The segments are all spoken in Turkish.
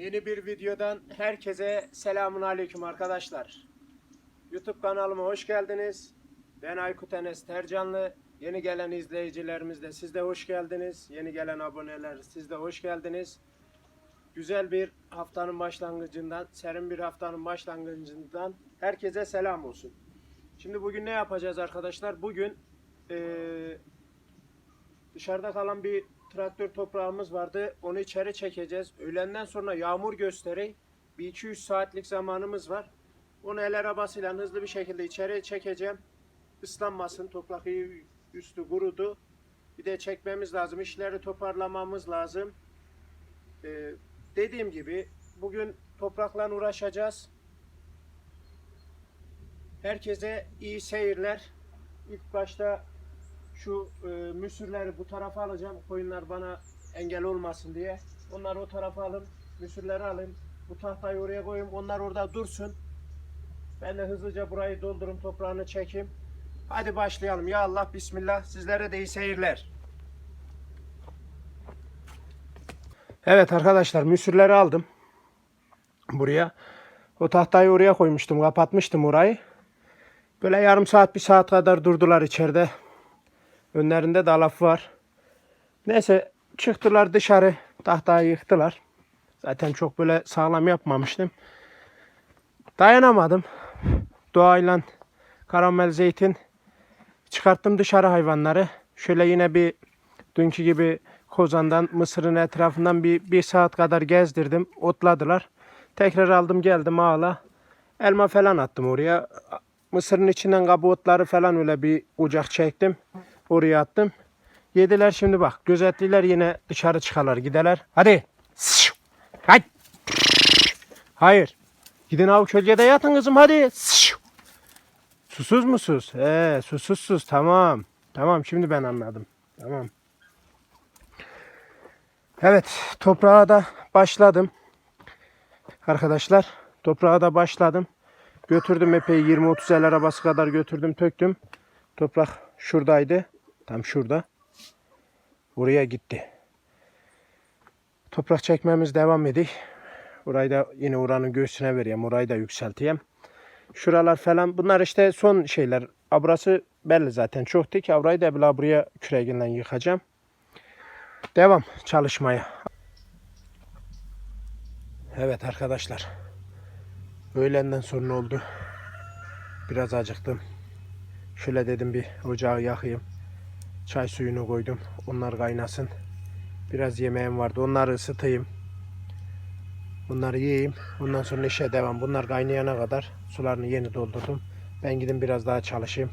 Yeni bir videodan herkese selamun aleyküm arkadaşlar. YouTube kanalıma hoş geldiniz. Ben Aykut Enes Tercanlı. Yeni gelen izleyicilerimiz de siz de hoş geldiniz. Yeni gelen aboneler siz de hoş geldiniz. Güzel bir haftanın başlangıcından, serin bir haftanın başlangıcından herkese selam olsun. Şimdi bugün ne yapacağız arkadaşlar? Bugün eee, dışarıda kalan bir traktör toprağımız vardı. Onu içeri çekeceğiz. Öğlenden sonra yağmur gösteri. Bir 2-3 saatlik zamanımız var. Onu el arabasıyla hızlı bir şekilde içeri çekeceğim. Islanmasın. Toprak iyi üstü kurudu. Bir de çekmemiz lazım. İşleri toparlamamız lazım. Ee, dediğim gibi bugün toprakla uğraşacağız. Herkese iyi seyirler. İlk başta şu e, müsürleri bu tarafa alacağım. Koyunlar bana engel olmasın diye. Onları o tarafa alın. Müsürleri alayım. Bu tahtayı oraya koyayım. Onlar orada dursun. Ben de hızlıca burayı doldurum toprağını çekeyim. Hadi başlayalım. Ya Allah Bismillah. Sizlere de iyi seyirler. Evet arkadaşlar müsürleri aldım. Buraya. O tahtayı oraya koymuştum. Kapatmıştım orayı. Böyle yarım saat bir saat kadar durdular içeride. Önlerinde de laf var. Neyse çıktılar dışarı. Tahtayı yıktılar. Zaten çok böyle sağlam yapmamıştım. Dayanamadım. Doğayla karamel zeytin çıkarttım dışarı hayvanları. Şöyle yine bir dünkü gibi kozandan mısırın etrafından bir, bir saat kadar gezdirdim. Otladılar. Tekrar aldım geldim ağla. Elma falan attım oraya. Mısırın içinden kabuğu otları falan öyle bir kucak çektim. Oraya attım. Yediler şimdi bak. Gözetliler yine dışarı çıkarlar giderler. Hadi. Hadi. Hayır. Gidin av kölgede yatın kızım hadi. Susuz musunuz? He, susuzsuz. Tamam. Tamam şimdi ben anladım. Tamam. Evet, toprağa da başladım. Arkadaşlar, toprağa da başladım. Götürdüm epey 20-30 el arabası kadar götürdüm, töktüm. Toprak şuradaydı. Tam şurada. Buraya gitti. Toprak çekmemiz devam ediyor. Burayı da yine oranın göğsüne vereyim. Orayı da yükselteyim. Şuralar falan bunlar işte son şeyler. Abrası belli zaten çok dik. Avrayı da bila buraya küreğinden yıkacağım. Devam çalışmaya. Evet arkadaşlar. Öğlenden sonra oldu. Biraz acıktım. Şöyle dedim bir ocağı yakayım. Çay suyunu koydum. Onlar kaynasın. Biraz yemeğim vardı. Onları ısıtayım. Bunları yiyeyim. Ondan sonra işe devam. Bunlar kaynayana kadar sularını yeni doldurdum. Ben gidin biraz daha çalışayım.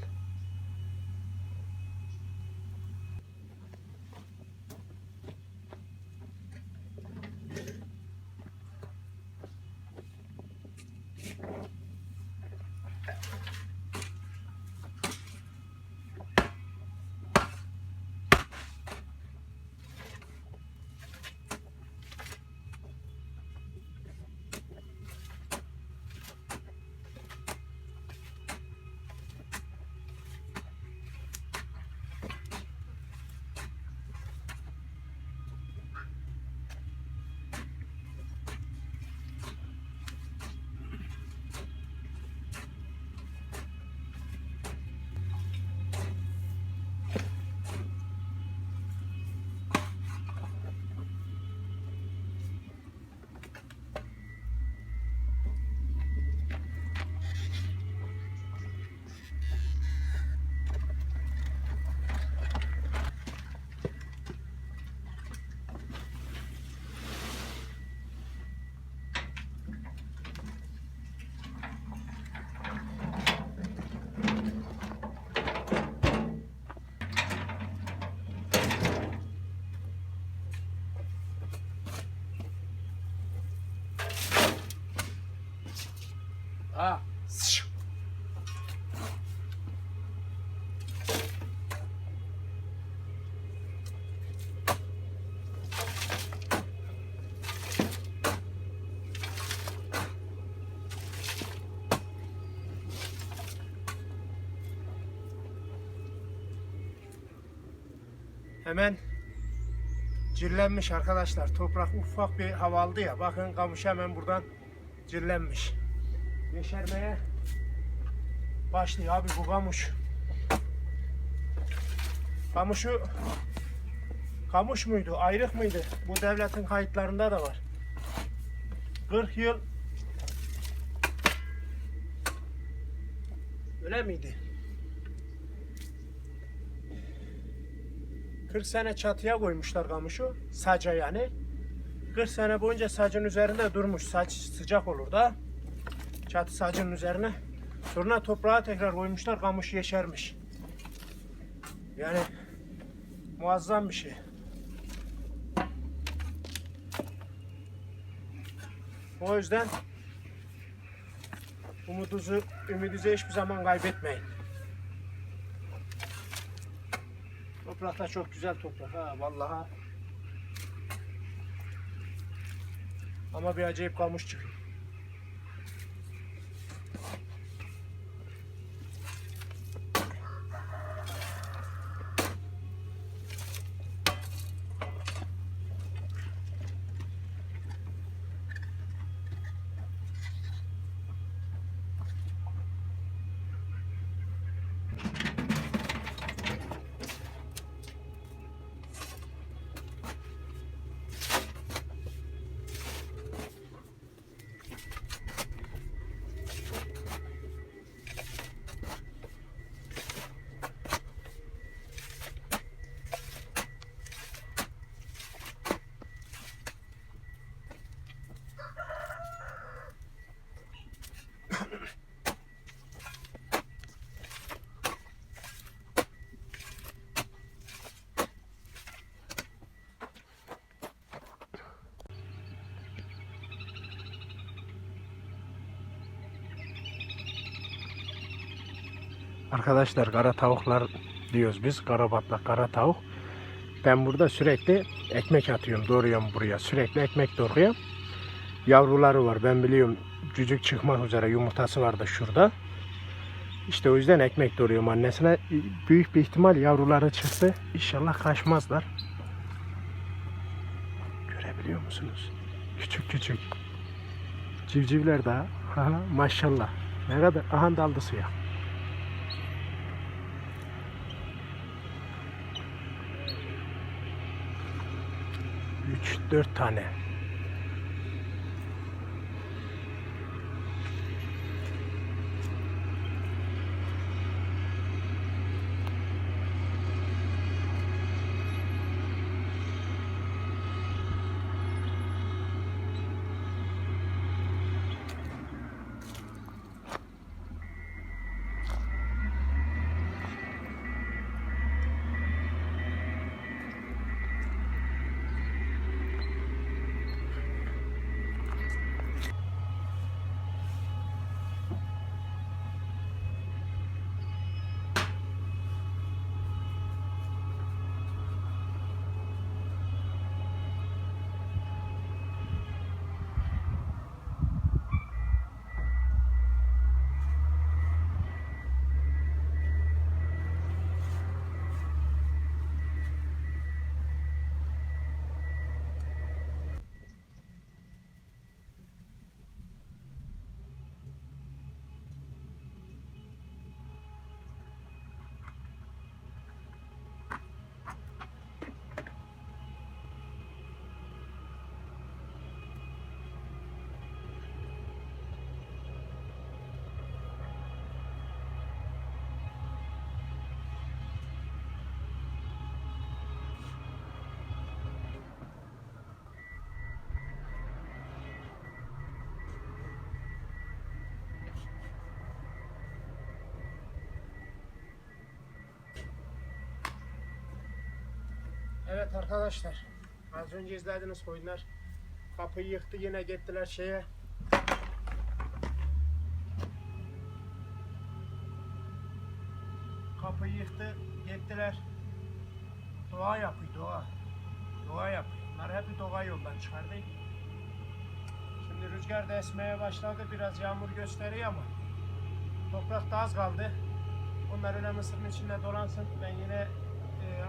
Hemen Cillenmiş arkadaşlar. Toprak ufak bir hava aldı ya. Bakın kamış hemen buradan cillenmiş. Yeşermeye başlıyor abi bu kamış. Kamışı kamış mıydı, ayrık mıydı? Bu devletin kayıtlarında da var. 40 yıl Öyle miydi? 40 sene çatıya koymuşlar kamışı. Saca yani. 40 sene boyunca sacın üzerinde durmuş. Saç sıcak olur da. Çatı sacın üzerine. Sonra toprağa tekrar koymuşlar. Kamış yeşermiş. Yani muazzam bir şey. O yüzden umudunuzu, ümidinizi hiçbir zaman kaybetmeyin. Toprak da çok güzel toprak ha vallahi. Ama bir acayip kalmış çıkıyor. Arkadaşlar kara tavuklar diyoruz biz. Kara batlak, kara tavuk. Ben burada sürekli ekmek atıyorum, doğruyorum buraya. Sürekli ekmek doğruyorum. Yavruları var ben biliyorum. Cücük çıkmak üzere yumurtası var da şurada. İşte o yüzden ekmek doğruyorum annesine. Büyük bir ihtimal yavruları çıktı. İnşallah kaçmazlar. Görebiliyor musunuz? Küçük küçük. Civcivler daha. Aha, maşallah. Ne kadar? Aha daldı suya. 3 4 tane. Evet arkadaşlar. Az önce izlediniz koyunlar. Kapıyı yıktı yine gittiler şeye. Kapıyı yıktı gittiler. Doğa yapıyor doğa. Doğa yapıyor. Bunlar hep doğa yoldan çıkardı. Şimdi rüzgar da esmeye başladı. Biraz yağmur gösteriyor ama toprak da az kaldı. Onlar öyle mısırın içinde dolansın. Ben yine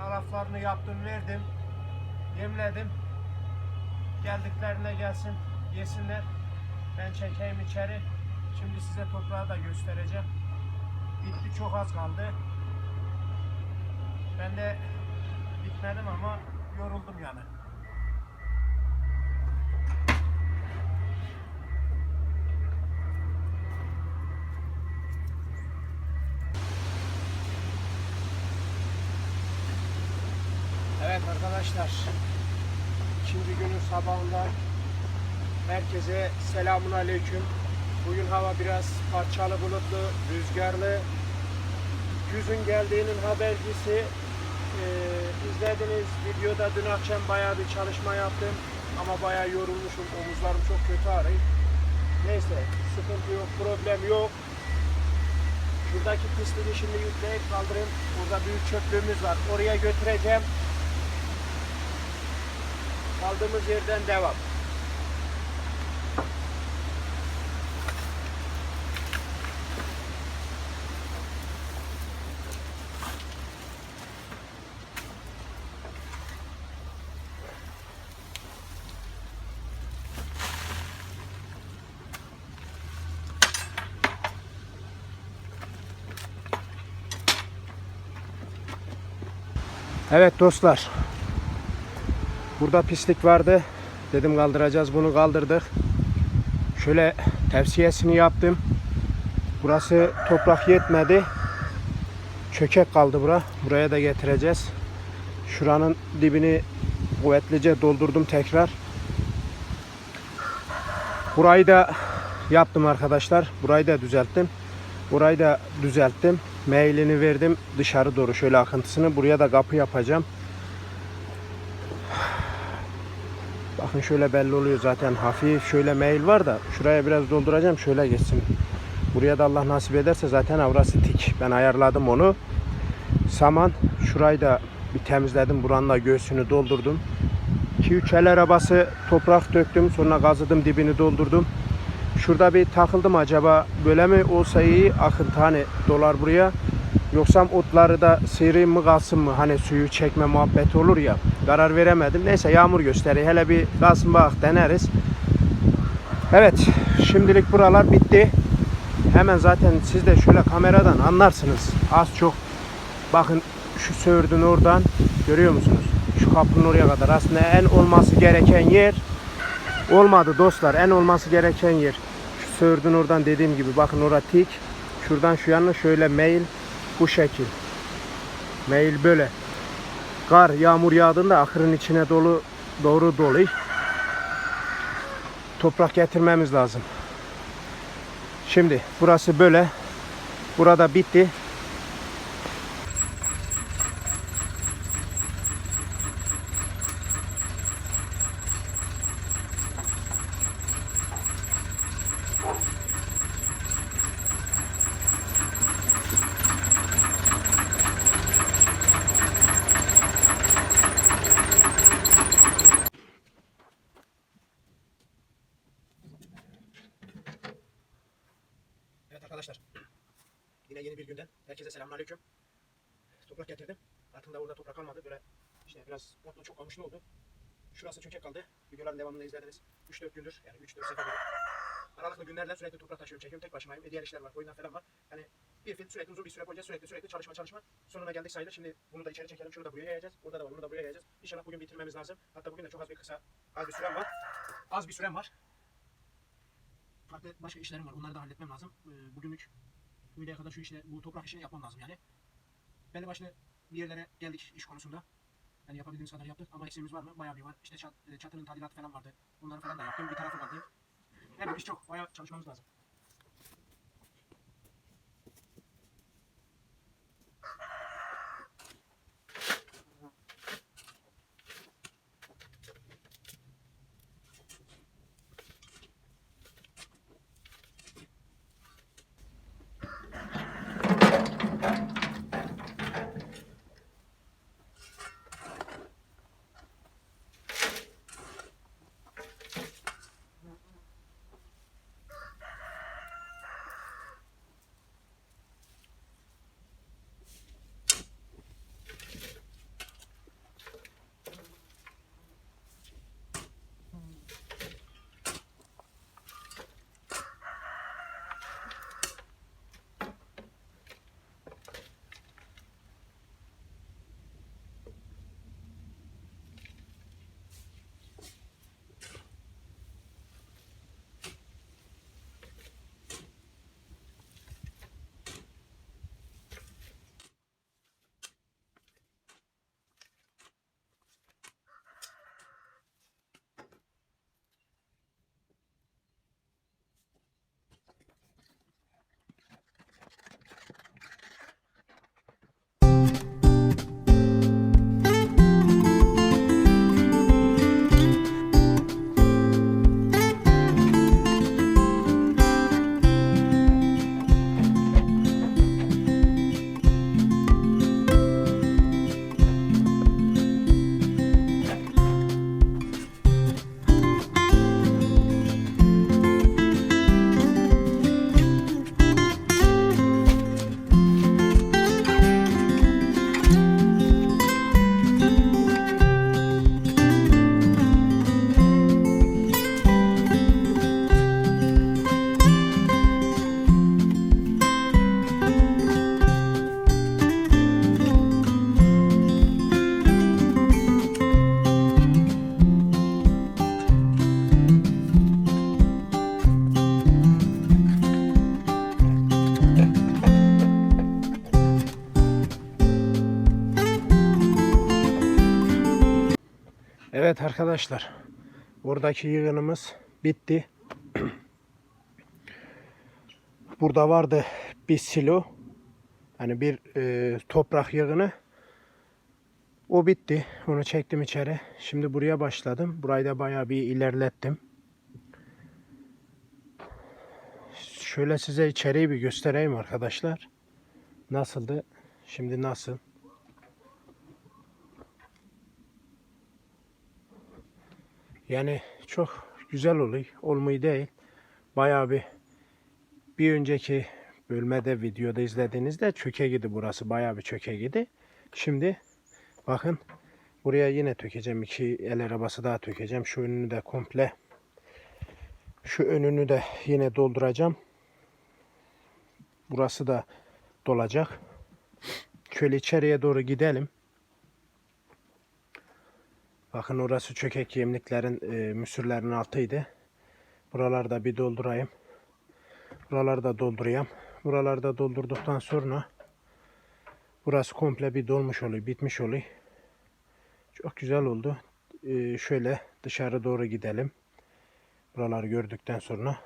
alaflarını yaptım verdim. Yemledim. Geldiklerine gelsin, yesinler. Ben çekeyim içeri. Şimdi size toprağı da göstereceğim. Bitti çok az kaldı. Ben de bitmedim ama yoruldum yani. Evet arkadaşlar. ikinci günün sabahında herkese selamun aleyküm. Bugün hava biraz parçalı bulutlu, rüzgarlı. Güzün geldiğinin habercisi. Ee, izlediniz videoda dün akşam bayağı bir çalışma yaptım. Ama bayağı yorulmuşum. Omuzlarım çok kötü ağrıyor. Neyse sıkıntı yok, problem yok. Şuradaki pisliği şimdi yükleyip kaldırayım. Burada büyük çöplüğümüz var. Oraya götüreceğim. Kaldığımız yerden devam. Evet dostlar. Burada pislik vardı. Dedim kaldıracağız bunu kaldırdık. Şöyle tavsiyesini yaptım. Burası toprak yetmedi. Çökek kaldı bura. Buraya da getireceğiz. Şuranın dibini kuvvetlice doldurdum tekrar. Burayı da yaptım arkadaşlar. Burayı da düzelttim. Burayı da düzelttim. Mailini verdim dışarı doğru şöyle akıntısını. Buraya da kapı yapacağım. Bakın şöyle belli oluyor zaten hafif şöyle mail var da şuraya biraz dolduracağım şöyle geçsin. Buraya da Allah nasip ederse zaten avrası tik. Ben ayarladım onu. Saman şurayı da bir temizledim. Buranın da göğsünü doldurdum. 2-3 el arabası toprak döktüm. Sonra kazıdım dibini doldurdum. Şurada bir takıldım acaba böyle mi olsa iyi akıntı hani dolar buraya. Yoksa otları da sıyırayım mı kalsın mı? Hani suyu çekme muhabbeti olur ya. Karar veremedim. Neyse yağmur gösteriyor. Hele bir kalsın bak deneriz. Evet şimdilik buralar bitti. Hemen zaten siz de şöyle kameradan anlarsınız. Az çok bakın şu söğürdün oradan görüyor musunuz? Şu kapının oraya kadar. Aslında en olması gereken yer olmadı dostlar. En olması gereken yer. Şu söğürdün oradan dediğim gibi bakın orada tik. Şuradan şu yana şöyle mail bu şekil. Mail böyle. Kar, yağmur yağdığında ahırın içine dolu doğru dolu. Toprak getirmemiz lazım. Şimdi burası böyle. Burada bitti. Evet arkadaşlar. Yine yeni bir günden herkese selamünaleyküm. Toprak getirdim. Altında orada toprak kalmadı. Böyle işte biraz otlu çok avuçlu oldu. Şurası çökek kaldı. Videoların devamını izlediniz. 3-4 gündür yani 3-4 sefer. Aralıklı günlerden sürekli toprak taşıyorum, çekiyorum. Tek başımayım. E diğer işler var, koyunlar falan var. Yani bir fil sürekli uzun bir süre boyunca sürekli sürekli çalışma çalışma. Sonuna geldik sayılır. Şimdi bunu da içeri çekelim. Şunu da buraya yayacağız. Orada da var, bunu da buraya yayacağız. İnşallah bugün bitirmemiz lazım. Hatta bugün de çok az bir kısa, az bir sürem var. Az bir sürem var. Farklı başka işlerim var. Onları da halletmem lazım. Ee, bugünlük Öğleye kadar şu işle, bu toprak işini yapmam lazım yani. Belli başlı bir yerlere geldik iş konusunda. Yani yapabildiğimiz kadar yaptık ama eksiğimiz var mı? Bayağı bir var. İşte çat, e, çatının tadilatı falan vardı. Onları falan da yaptım. Bir tarafı vardı. Yani iş çok. Bayağı çalışmamız lazım. Evet arkadaşlar. Buradaki yığınımız bitti. Burada vardı bir silo. Hani bir e, toprak yığını. O bitti. Onu çektim içeri. Şimdi buraya başladım. Burayı da bayağı bir ilerlettim. Şöyle size içeriği bir göstereyim arkadaşlar. Nasıldı? Şimdi nasıl? Yani çok güzel oluyor. Olmuyor değil. Bayağı bir bir önceki bölmede videoda izlediğinizde çöke gidi burası. Bayağı bir çöke gidi. Şimdi bakın buraya yine tökeceğim. iki el arabası daha tökeceğim. Şu önünü de komple şu önünü de yine dolduracağım. Burası da dolacak. Şöyle içeriye doğru gidelim. Bakın orası çökek yemliklerin e, müsürlerin altıydı. Buralarda bir doldurayım. Buraları da doldurayım. Buraları da doldurduktan sonra burası komple bir dolmuş oluyor, bitmiş oluyor. Çok güzel oldu. E, şöyle dışarı doğru gidelim. Buraları gördükten sonra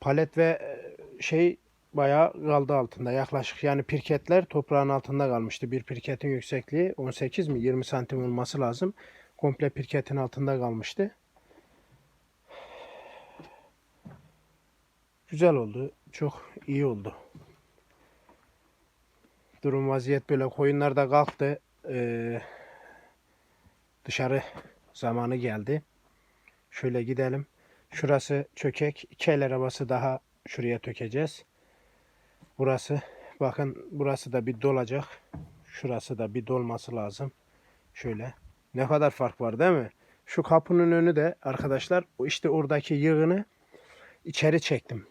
palet ve e, şey bayağı kaldı altında. Yaklaşık yani pirketler toprağın altında kalmıştı. Bir pirketin yüksekliği 18 mi 20 santim olması lazım. Komple pirketin altında kalmıştı. Güzel oldu. Çok iyi oldu. Durum vaziyet böyle. Koyunlar da kalktı. Ee, dışarı zamanı geldi. Şöyle gidelim. Şurası çökek. İki el arabası daha şuraya tökeceğiz. Burası bakın burası da bir dolacak. Şurası da bir dolması lazım. Şöyle. Ne kadar fark var değil mi? Şu kapının önü de arkadaşlar işte oradaki yığını içeri çektim.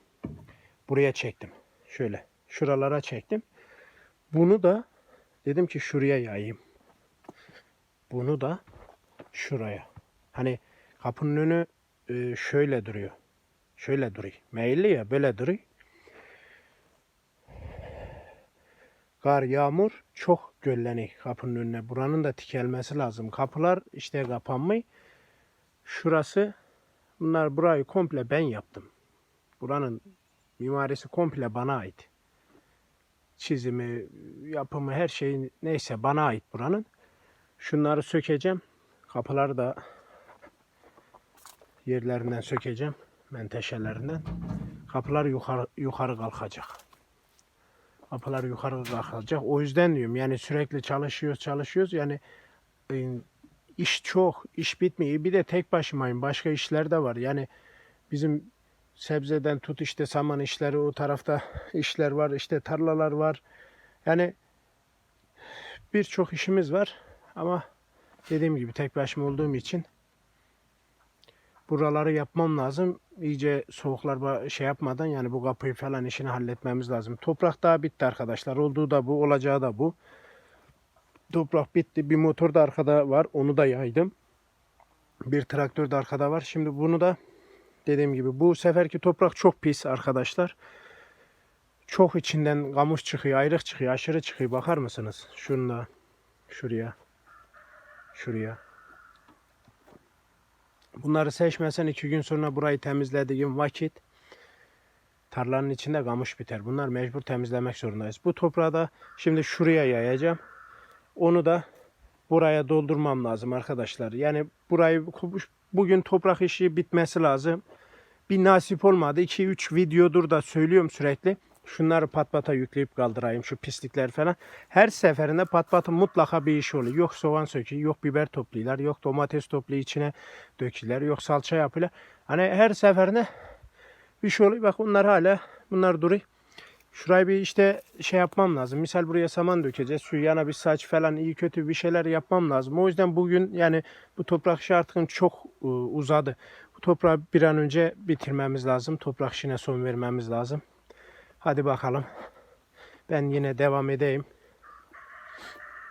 Buraya çektim. Şöyle. Şuralara çektim. Bunu da dedim ki şuraya yayayım. Bunu da şuraya. Hani kapının önü e, şöyle duruyor. Şöyle duruyor. Meyilli ya böyle duruyor. Kar, yağmur çok gölleniyor kapının önüne. Buranın da tikelmesi lazım. Kapılar işte kapanmıyor. Şurası bunlar burayı komple ben yaptım. Buranın mimarisi komple bana ait. Çizimi, yapımı her şey neyse bana ait buranın. Şunları sökeceğim. Kapıları da yerlerinden sökeceğim. Menteşelerinden. Kapılar yukarı, yukarı kalkacak. Kapılar yukarı kalkacak. O yüzden diyorum yani sürekli çalışıyoruz çalışıyoruz. Yani iş çok, iş bitmiyor. Bir de tek başımayım. Başka işler de var. Yani bizim sebzeden tut işte saman işleri o tarafta işler var. işte tarlalar var. Yani birçok işimiz var. Ama dediğim gibi tek başıma olduğum için buraları yapmam lazım. İyice soğuklar şey yapmadan yani bu kapıyı falan işini halletmemiz lazım. Toprak daha bitti arkadaşlar. Olduğu da bu, olacağı da bu. Toprak bitti. Bir motor da arkada var. Onu da yaydım. Bir traktör de arkada var. Şimdi bunu da dediğim gibi bu seferki toprak çok pis arkadaşlar. Çok içinden kamış çıkıyor, ayrık çıkıyor, aşırı çıkıyor. Bakar mısınız? Şunda, şuraya, şuraya. Bunları seçmesen iki gün sonra burayı temizlediğim vakit tarlanın içinde kamış biter. Bunlar mecbur temizlemek zorundayız. Bu toprağı da şimdi şuraya yayacağım. Onu da buraya doldurmam lazım arkadaşlar. Yani burayı bugün toprak işi bitmesi lazım. Bir nasip olmadı. 2-3 videodur da söylüyorum sürekli. Şunları pat pata yükleyip kaldırayım şu pislikler falan. Her seferinde pat patın mutlaka bir iş oluyor. Yok soğan söküyor, yok biber topluyorlar, yok domates topluyor içine döküyorlar, yok salça yapıyorlar. Hani her seferinde bir şey oluyor. Bak bunlar hala bunlar duruyor. Şurayı bir işte şey yapmam lazım. Misal buraya saman dökeceğiz. Şu yana bir saç falan iyi kötü bir şeyler yapmam lazım. O yüzden bugün yani bu toprak işi artık çok e, uzadı. Bu toprağı bir an önce bitirmemiz lazım. Toprak işine son vermemiz lazım. Hadi bakalım. Ben yine devam edeyim.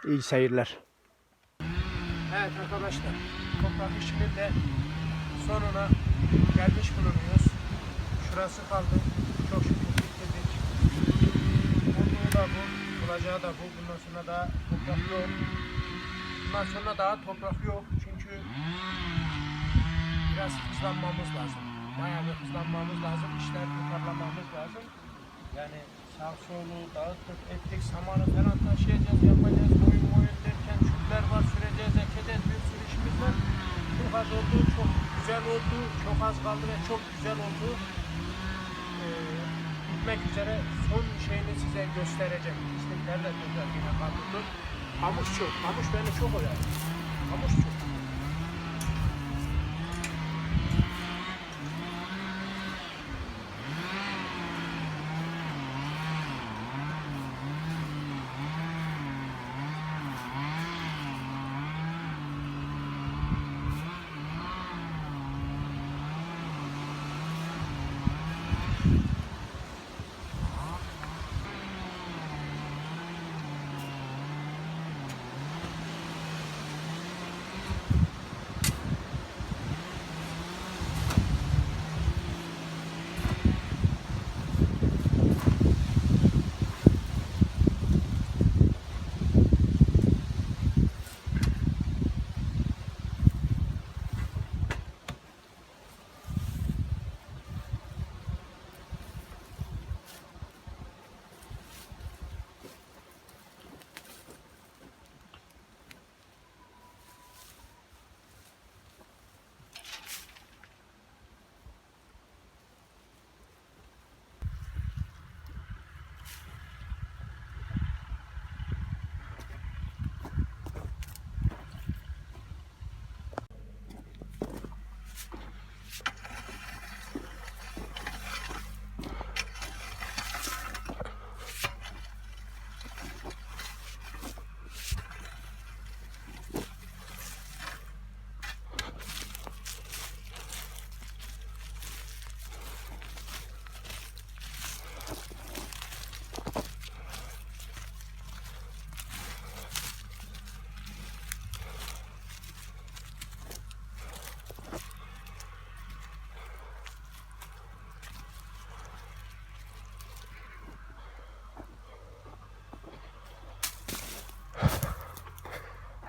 İyi seyirler. Evet arkadaşlar. Toprak işinin de sonuna gelmiş bulunuyoruz. Şurası kaldı. Çok şükür bitirdik. Olduğu da bu. Bulacağı da bu. Bundan sonra daha toprak yok. Bundan sonra daha toprak yok. Çünkü Biraz hızlanmamız lazım. Bayağı bir hızlanmamız lazım. İşler toparlamamız lazım. Yani sağ solu dağıttık ettik samanı falan taşıyacağız yapacağız boyun boyun derken çüpler var süreceğiz ekeceğiz bir sürü işimiz var. Çok az oldu çok güzel oldu çok az kaldı ve çok güzel oldu. Ee, bitmek üzere son şeyini size göstereceğim. İstekler de güzel yine kaldı. Kamış çok. Kamış beni çok oyar. Kamış çok.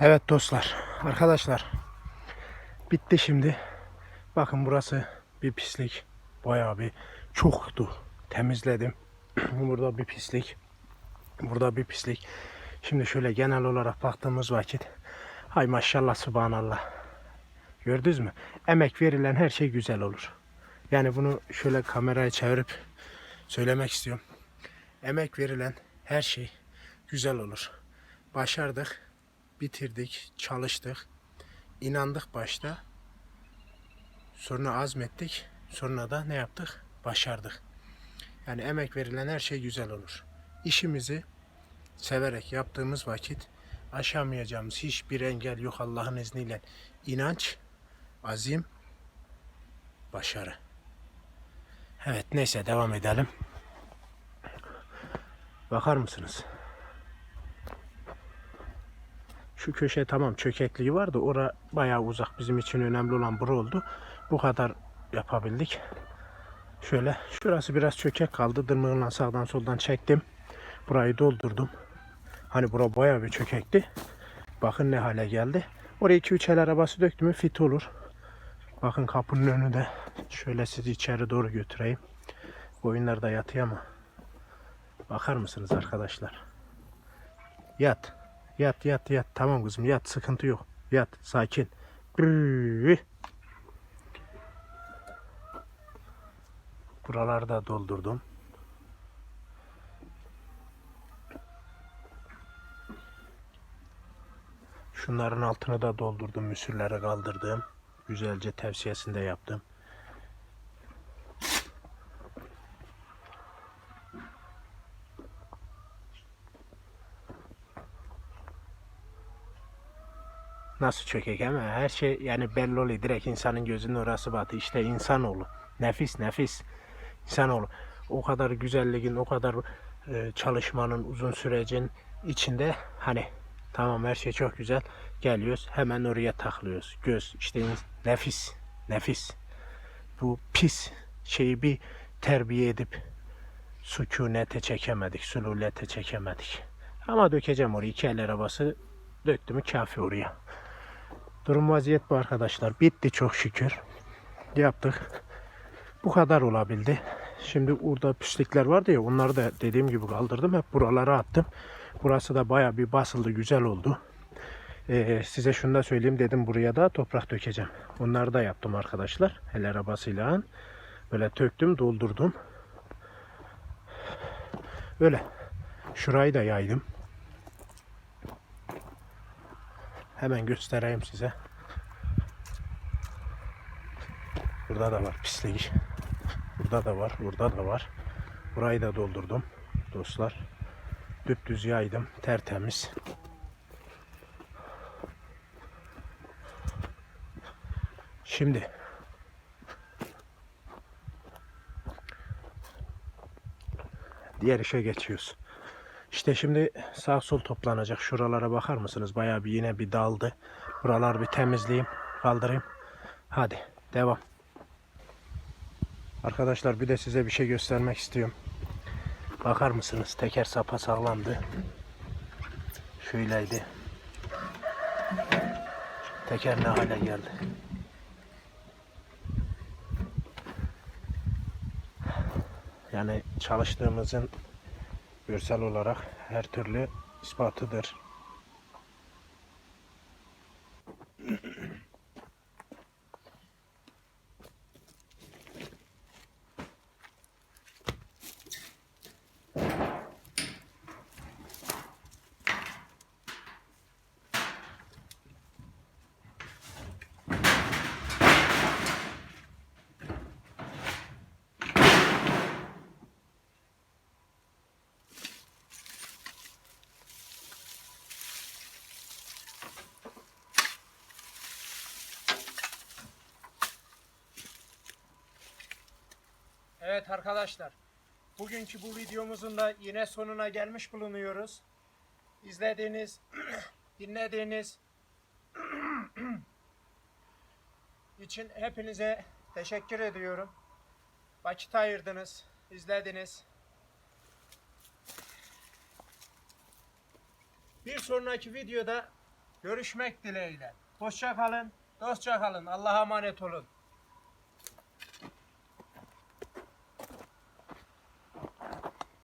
Evet dostlar, arkadaşlar. Bitti şimdi. Bakın burası bir pislik. Bayağı bir çoktu. Temizledim. Burada bir pislik. Burada bir pislik. Şimdi şöyle genel olarak baktığımız vakit hay maşallah subhanallah. Gördünüz mü? Emek verilen her şey güzel olur. Yani bunu şöyle kameraya çevirip söylemek istiyorum. Emek verilen her şey güzel olur. Başardık bitirdik, çalıştık. inandık başta. Sonra azmettik. Sonra da ne yaptık? Başardık. Yani emek verilen her şey güzel olur. İşimizi severek yaptığımız vakit aşamayacağımız hiçbir engel yok Allah'ın izniyle. İnanç, azim, başarı. Evet neyse devam edelim. Bakar mısınız? Şu köşe tamam çökekliği vardı. Ora bayağı uzak. Bizim için önemli olan bura oldu. Bu kadar yapabildik. Şöyle şurası biraz çökek kaldı. Dırmığımla sağdan soldan çektim. Burayı doldurdum. Hani bura bayağı bir çökekti. Bakın ne hale geldi. Oraya 2-3 el arabası döktü mü fit olur. Bakın kapının önü de şöyle sizi içeri doğru götüreyim. Koyunlar da yatıyor ama. Bakar mısınız arkadaşlar? Yat. Yat yat yat. Tamam kızım yat. Sıkıntı yok. Yat. Sakin. Brrr. Buraları da doldurdum. Şunların altını da doldurdum. Müsürleri kaldırdım. Güzelce tavsiyesinde yaptım. Nasıl çökek ama her şey yani belli oluyor. Direkt insanın gözünün orası batı. İşte insanoğlu. Nefis nefis. İnsanoğlu. O kadar güzelliğin, o kadar e, çalışmanın, uzun sürecin içinde hani tamam her şey çok güzel. Geliyoruz hemen oraya taklıyoruz. Göz işte nefis. Nefis. Bu pis şeyi bir terbiye edip sükunete çekemedik. Sululete çekemedik. Ama dökeceğim oraya. iki el arabası döktü mü kafi oraya. Durum vaziyet bu arkadaşlar. Bitti çok şükür. Yaptık. Bu kadar olabildi. Şimdi burada pislikler vardı ya onları da dediğim gibi kaldırdım. Hep buralara attım. Burası da baya bir basıldı. Güzel oldu. Ee, size şunu da söyleyeyim dedim buraya da toprak dökeceğim. Onları da yaptım arkadaşlar. El arabasıyla. Böyle töktüm doldurdum. Öyle. Şurayı da yaydım. Hemen göstereyim size. Burada da var pislik. Burada da var, burada da var. Burayı da doldurdum dostlar. Düpdüz yaydım, tertemiz. Şimdi diğer işe geçiyoruz. İşte şimdi sağ sol toplanacak. Şuralara bakar mısınız? Bayağı bir yine bir daldı. Buralar bir temizleyeyim, kaldırayım. Hadi devam. Arkadaşlar bir de size bir şey göstermek istiyorum. Bakar mısınız? Teker sapa sağlamdı. Şöyleydi. Teker ne hale geldi. Yani çalıştığımızın görsel olarak her türlü ispatıdır. Evet arkadaşlar. Bugünkü bu videomuzun da yine sonuna gelmiş bulunuyoruz. İzlediğiniz, dinlediğiniz için hepinize teşekkür ediyorum. Vakit ayırdınız, izlediniz. Bir sonraki videoda görüşmek dileğiyle. Hoşça kalın, dostça kalın. Allah'a emanet olun.